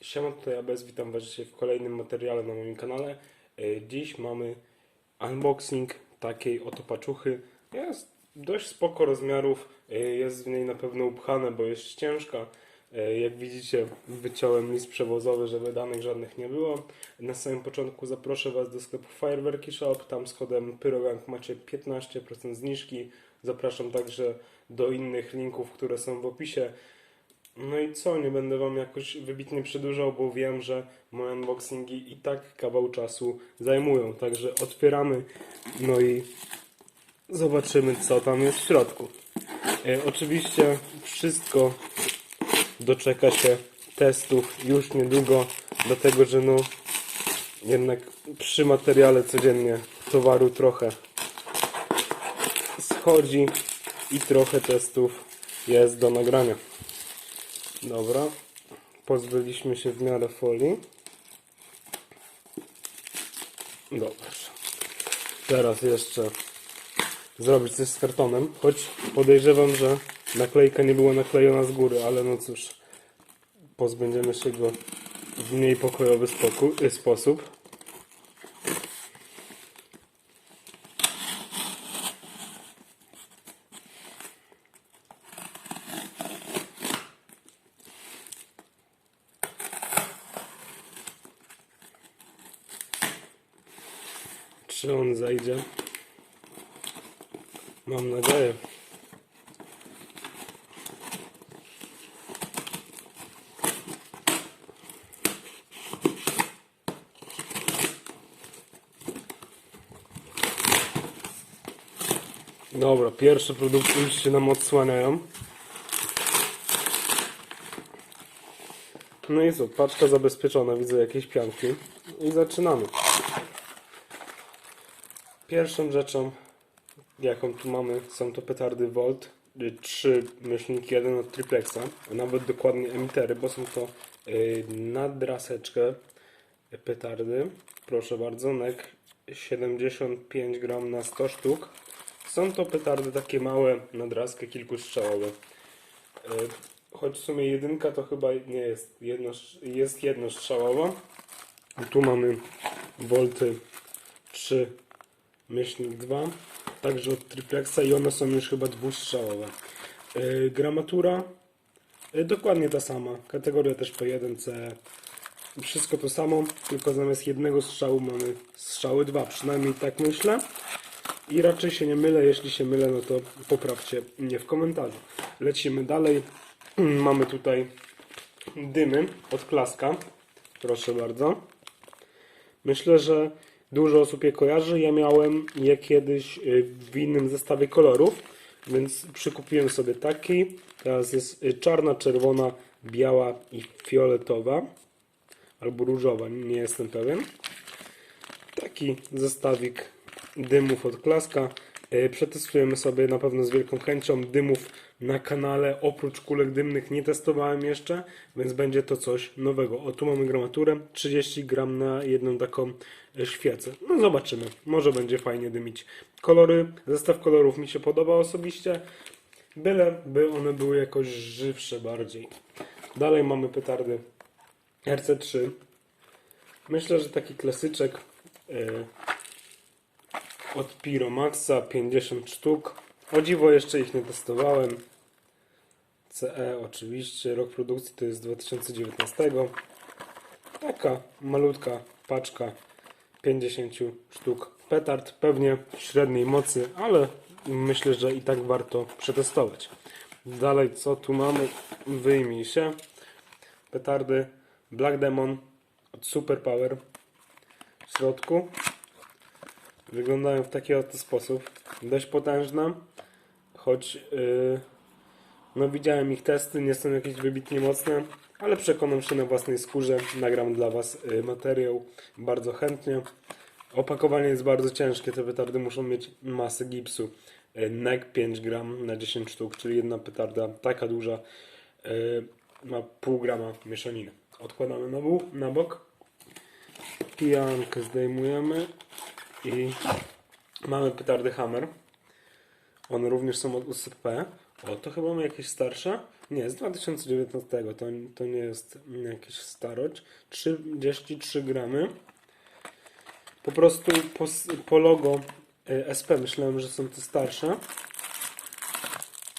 Siema, tutaj ABS, witam Was dzisiaj w kolejnym materiale na moim kanale. E, Dziś mamy unboxing takiej oto paczuchy. Jest dość spoko rozmiarów, e, jest w niej na pewno upchane, bo jest ciężka. E, Jak widzicie, wyciąłem list przewozowy, żeby danych żadnych nie było. Na samym początku zaproszę Was do sklepu Fireworki Shop. Tam z kodem PYROGANG macie 15% zniżki. Zapraszam także do innych linków, które są w opisie. No i co, nie będę Wam jakoś wybitnie przedłużał, bo wiem, że moje unboxingi i tak kawał czasu zajmują. Także otwieramy, no i zobaczymy, co tam jest w środku. E, oczywiście wszystko doczeka się testów już niedługo, dlatego że no jednak przy materiale codziennie towaru trochę schodzi i trochę testów jest do nagrania. Dobra. Pozbyliśmy się w miarę folii. Dobrze. Teraz jeszcze zrobić coś z kartonem, choć podejrzewam, że naklejka nie była naklejona z góry, ale no cóż, pozbędziemy się go w mniej pokojowy y, sposób. Czy on zajdzie? Mam nadzieję. Dobra, pierwsze produkty już się nam odsłaniają. No i co, paczka zabezpieczona, widzę jakieś pianki. I zaczynamy. Pierwszą rzeczą, jaką tu mamy, są to petardy Volt 3 myślnik 1 od Triplexa, a nawet dokładnie emitery, bo są to yy, na draseczkę petardy. Proszę bardzo, NEC 75 gram na 100 sztuk. Są to petardy takie małe, na kilkustrzałowe. Choć w sumie jedynka to chyba nie jest, jedno, jest jednostrzałowa. Tu mamy Volty 3 myślnik 2, także od triplexa i one są już chyba dwustrzałowe. Yy, gramatura yy, dokładnie ta sama, kategoria też P1, C, wszystko to samo, tylko zamiast jednego strzału mamy strzały dwa, przynajmniej tak myślę. I raczej się nie mylę, jeśli się mylę, no to poprawcie mnie w komentarzu. Lecimy dalej. Mamy tutaj dymy od klaska. Proszę bardzo. Myślę, że dużo osób je kojarzy. Ja miałem je kiedyś y, w innym zestawie kolorów, więc przykupiłem sobie taki. Teraz jest y, czarna, czerwona, biała i fioletowa. Albo różowa, nie jestem pewien. Taki zestawik dymów od klaska. Y, Przetestujemy sobie na pewno z wielką chęcią dymów na kanale. Oprócz kulek dymnych nie testowałem jeszcze, więc będzie to coś nowego. O, tu mamy gramaturę 30 gram na jedną taką y, świecę. No zobaczymy, może będzie fajnie dymić. Kolory, zestaw kolorów mi się podoba osobiście, byle by one były jakoś żywsze bardziej. Dalej mamy petardy RC3. Myślę, że taki klasyczek. Od Piromaxa 50 sztuk. O dziwo jeszcze ich nie testowałem. CE oczywiście, rok produkcji to jest 2019. Taka malutka paczka 50 sztuk petard, pewnie średniej mocy, ale myślę, że i tak warto przetestować. Dalej co tu mamy? Wyjmij się. Petardy Black Demon od Super Power w środku wyglądają w taki oto sposób. Dość potężne, choć yy, no widziałem ich testy, nie są jakieś wybitnie mocne, ale przekonam się na własnej skórze. Nagram dla Was yy, materiał bardzo chętnie. Opakowanie jest bardzo ciężkie, te petardy muszą mieć masę gipsu. Yy, NEC 5 gram na 10 sztuk, czyli jedna petarda taka duża yy, ma pół grama mieszaniny. Odkładamy na, bu- na bok. Pijankę zdejmujemy i mamy petardy Hammer. One również są od USP. O, to chyba ma jakieś starsze? Nie, z 2019, to, to nie jest jakieś starość. 33 gramy. Po prostu po, po logo y, SP myślałem, że są to starsze.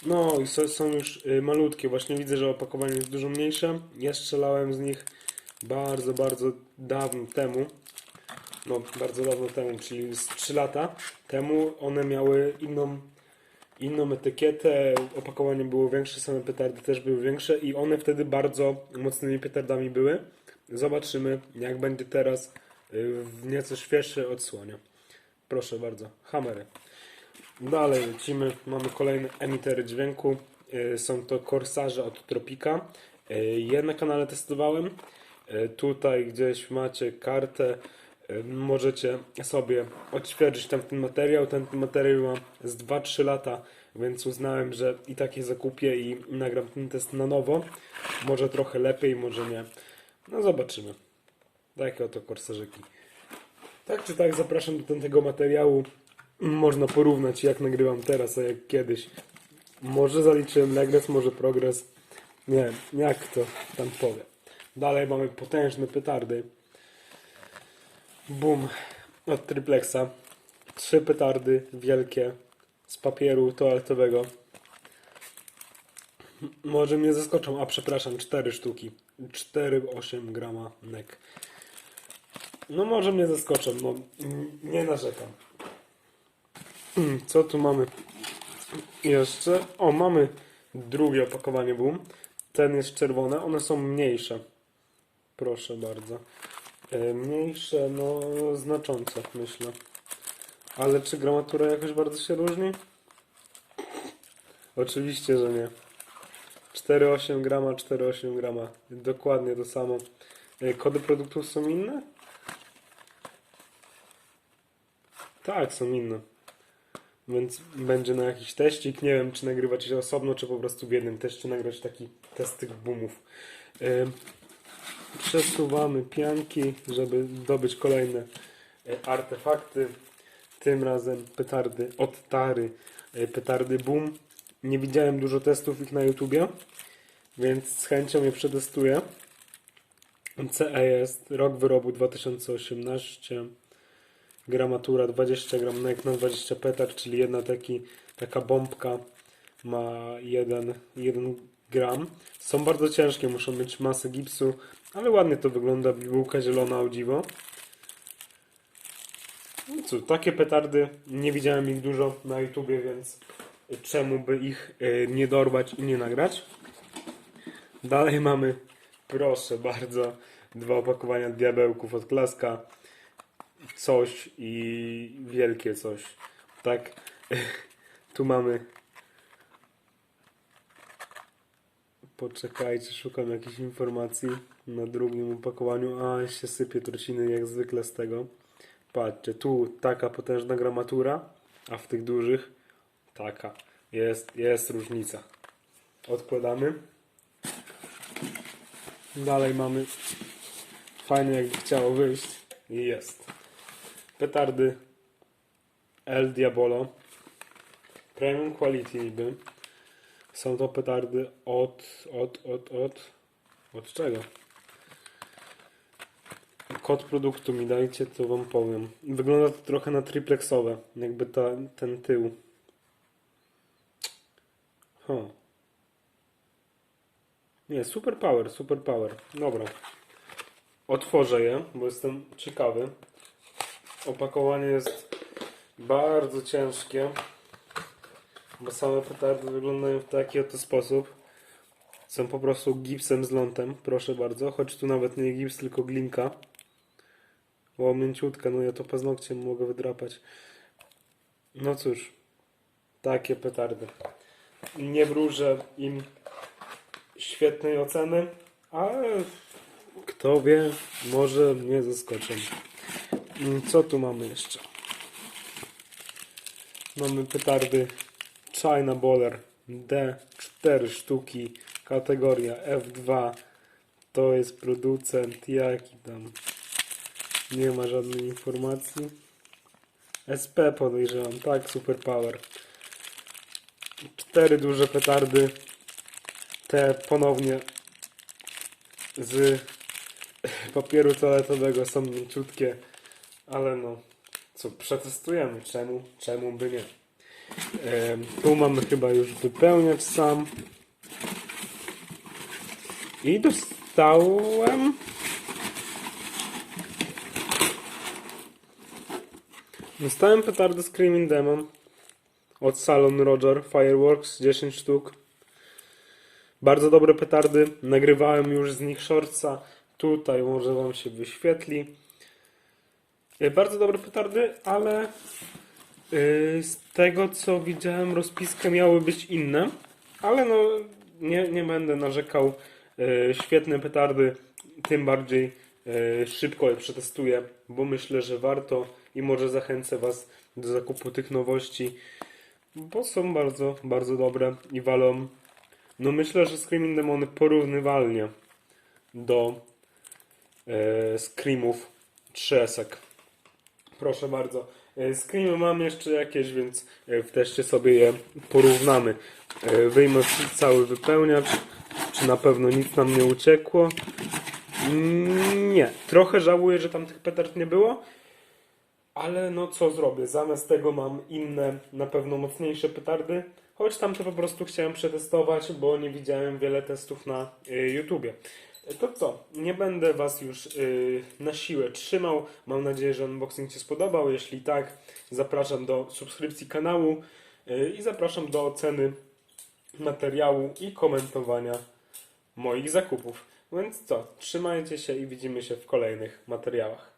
No i są, są już y, malutkie. Właśnie widzę, że opakowanie jest dużo mniejsze. Ja strzelałem z nich bardzo, bardzo dawno temu. No, bardzo dawno temu, czyli z 3 lata temu. One miały inną, inną etykietę. Opakowanie było większe, same petardy też były większe i one wtedy bardzo mocnymi petardami były. Zobaczymy, jak będzie teraz y, w nieco świeższej odsłonie. Proszę bardzo, hamery. Dalej lecimy. Mamy kolejne emitery dźwięku. Y, Są to korsarze od Tropika. Y, Je na kanale testowałem. Tutaj gdzieś macie kartę. Możecie sobie odświeżyć tamten materiał. Ten materiał ma z 2-3 lata, więc uznałem, że i tak je zakupię i nagram ten test na nowo. Może trochę lepiej, może nie. No zobaczymy. Takie oto korsarzyki. Tak czy tak zapraszam do tego materiału. Można porównać jak nagrywam teraz, a jak kiedyś. Może zaliczyłem regres, może progres. Nie wiem, jak to tam powiem. Dalej mamy potężne petardy. Boom. Od triplexa. Trzy petardy wielkie z papieru toaletowego. Może mnie zaskoczą, a przepraszam, cztery sztuki. 4,8 grama nek. No może mnie zaskoczą, no nie narzekam. Mm, Co tu mamy jeszcze? O, mamy drugie opakowanie boom. Ten jest czerwone, one są mniejsze. Proszę bardzo. E, Mniejsze, no znacząco, myślę. Ale czy gramatura jakoś bardzo się różni? Oczywiście, że nie. 4,8 grama, 4,8 grama. Dokładnie to samo. E, Kody produktów są inne? Tak, są inne. Więc będzie na jakiś teścik. Nie wiem, czy nagrywać się osobno, czy po prostu w jednym teście nagrać taki test tych boomów. Przesuwamy pianki, żeby zdobyć kolejne e, artefakty. Tym razem petardy od Tary, e, petardy boom. Nie widziałem dużo testów ich na YouTubie, więc z chęcią je przetestuję. CE jest rok wyrobu 2018 gramatura 20 gram nek na 20 petard, czyli jedna taki, taka bombka ma 1, 1 gram. Są bardzo ciężkie, muszą mieć masę gipsu, ale ładnie to wygląda, bibułka zielona o dziwo. No cóż, takie petardy, nie widziałem ich dużo na YouTubie, więc czemu by ich e, nie dorwać i nie nagrać. Dalej mamy, proszę bardzo, dwa opakowania diabełków od Klaska coś i wielkie coś. Tak. Tu mamy. Poczekajcie, szukam jakichś informacji na drugim opakowaniu. A, się sypie trociny jak zwykle z tego. Patrzcie, tu taka potężna gramatura, a w tych dużych taka. Jest, jest różnica. Odkładamy. Dalej mamy fajnie jakby chciało wyjść. I jest. Petardy El Diabolo. Premium quality niby. Są to petardy od, od, od, od, od czego? Kod produktu mi dajcie, to wam powiem. Wygląda to trochę na triplexowe, jakby ta, ten tył. Huh. Nie, super power, super power. Dobra. Otworzę je, bo jestem ciekawy. Opakowanie jest bardzo ciężkie, bo same petardy wyglądają w taki oto sposób. Są po prostu gipsem z lądem, proszę bardzo. Choć tu nawet nie gips, tylko glinka. O, mięciutka, no ja to paznokciem mogę wydrapać. No cóż, takie petardy. Nie wróżę im świetnej oceny, ale kto wie, może mnie zaskoczą. Co tu mamy jeszcze? Mamy petardy China Baller D, 4 sztuki, kategoria F2. To jest producent, jaki tam? Nie ma żadnej informacji. SP podejrzewam, tak, Super Power. cztery duże petardy. Te ponownie z papieru toaletowego są mięciutkie, ale no, co, przetestujemy. Czemu? Czemu by nie? Tu mamy chyba już wypełniacz sam. I dostałem Dostałem petardę Screaming Demon od Salon Roger Fireworks 10 sztuk. Bardzo dobre petardy. Nagrywałem już z nich shortsa. Tutaj może wam się wyświetli. E, Bardzo dobre petardy, ale z tego co widziałem rozpiskę miały być inne. Ale no nie, nie będę narzekał. Yy, Świetne petardy. Tym bardziej yy, szybko je przetestuję, bo myślę, że warto i może zachęcę was do zakupu tych nowości, bo są bardzo, bardzo dobre i walą. No myślę, że Screaming Demony porównywalnie do Screamów 3 Proszę bardzo. E, Screamy mam jeszcze jakieś, więc e, w teście sobie je porównamy. E, Wyjmę cały wypełniacz. Czy na pewno nic nam nie uciekło? Mm, Nie. Trochę żałuję, że tam tych petard nie było. Ale no co zrobię? Zamiast tego mam inne, na pewno mocniejsze petardy. Choć tamte po prostu chciałem przetestować, bo nie widziałem wiele testów na YouTubie. To co? Nie będę Was już y, na siłę trzymał. Mam nadzieję, że unboxing Ci spodobał. Jeśli tak, zapraszam do subskrypcji kanału y, i zapraszam do oceny materiału i komentowania moich zakupów. Więc co? Trzymajcie się i widzimy się w kolejnych materiałach.